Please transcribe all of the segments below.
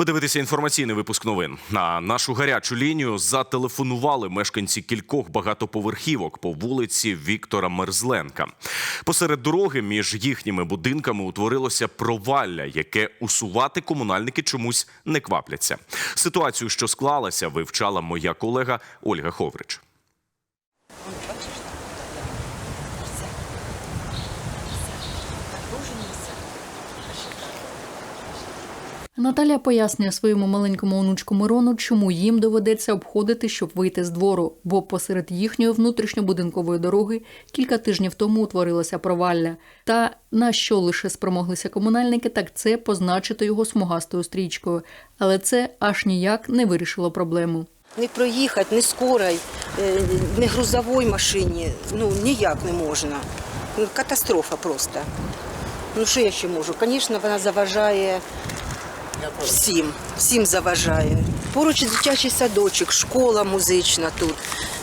Ви дивитеся інформаційний випуск новин. На нашу гарячу лінію зателефонували мешканці кількох багатоповерхівок по вулиці Віктора Мерзленка. Посеред дороги між їхніми будинками утворилося провалля, яке усувати комунальники чомусь не квапляться. Ситуацію, що склалася, вивчала моя колега Ольга Ховрич. Наталя пояснює своєму маленькому онучку Мирону, чому їм доведеться обходити, щоб вийти з двору, бо посеред їхньої внутрішньобудинкової дороги кілька тижнів тому утворилося провалля. Та на що лише спромоглися комунальники, так це позначити його смугастою стрічкою. Але це аж ніяк не вирішило проблему. Не проїхати, не скорой, е, не грузовій машині. Ну ніяк не можна. Ну, Катастрофа просто. Ну що я ще можу? Звісно, вона заважає всім, всім заважає. Поруч дитячий садочок, школа музична тут.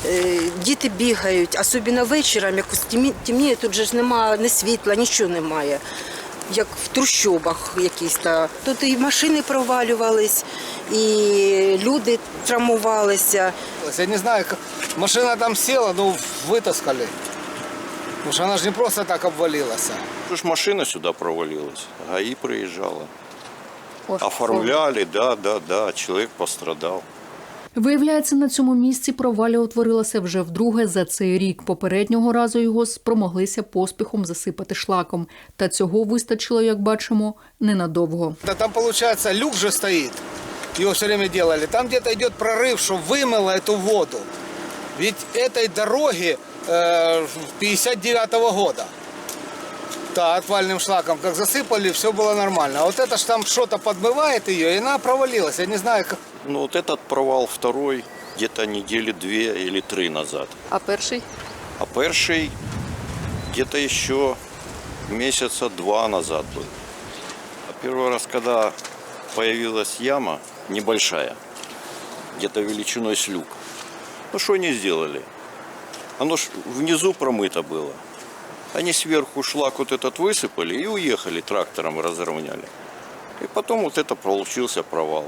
Е, Діти бігають, особливо вечором, якось темні- темніє, тут же ж немає ні світла, нічого немає. Як в трущобах якісь. Та. Тут і машини провалювались, і люди травмувалися. Я не знаю, машина там села, ну вытаскали. Потому что она же не просто так обвалилась. Что ж машина сюда провалилась, ГАИ приезжала Оформляли, да, да, да, человек пострадал. Виявляється, на цьому місці провалля утворилося вже вдруге за цей рік. Попереднього разу його спромоглися поспіхом засипати шлаком. Та цього вистачило, як бачимо, ненадовго. Да там, получается, люк же стоит. Его все время делали. Там где-то идет прорыв, что вымыло эту воду. Ведь этой дороги э, 59 года. Да, отвальным шлаком, как засыпали, все было нормально. А вот это ж там что-то подмывает ее, и она провалилась. Я не знаю, как... Ну вот этот провал второй где-то недели две или три назад. А перший? А перший где-то еще месяца два назад был. А первый раз, когда появилась яма небольшая, где-то величиной с люк, ну что они сделали? Оно ж внизу промыто было. Они сверху шлак вот этот высыпали и уехали трактором разровняли. И потом вот это получился провал.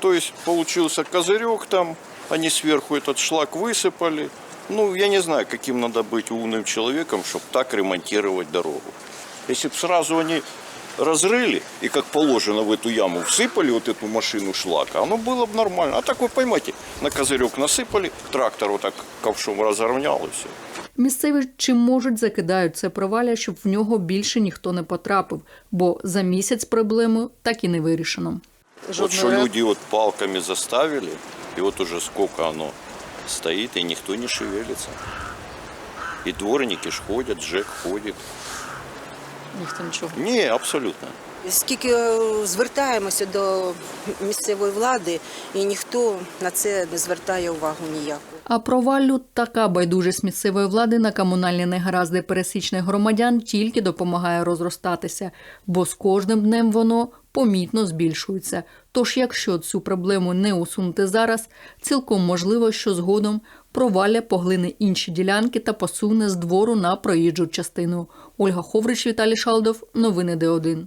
То есть получился козырек там, они сверху этот шлак высыпали. Ну, я не знаю, каким надо быть умным человеком, чтобы так ремонтировать дорогу. Если бы сразу они разрыли и как положено в эту яму всыпали вот эту машину шлака, оно было бы нормально. А так вы поймайте, на козырек насыпали, трактор вот так ковшом разровнял и все. Місцеві чим можуть закидають це провалля, щоб в нього більше ніхто не потрапив, бо за місяць проблему так і не вирішено. Вот что люди вот палками заставили, и вот уже сколько оно стоит, и никто не шевелится. И дворники ж ходят, Джек ходит. Ніхто нічого. Не, абсолютно. Скільки е, звертаємося до місцевої влади, і ніхто на це не звертає увагу ніяку. А проваллю така байдужість місцевої влади на комунальні негаразди пересічних громадян тільки допомагає розростатися, бо з кожним днем воно помітно збільшується. Тож, якщо цю проблему не усунути зараз, цілком можливо, що згодом провалля поглине інші ділянки та посуне з двору на проїжджу частину. Ольга Ховрич, Віталій Шалдов. Новини Д1.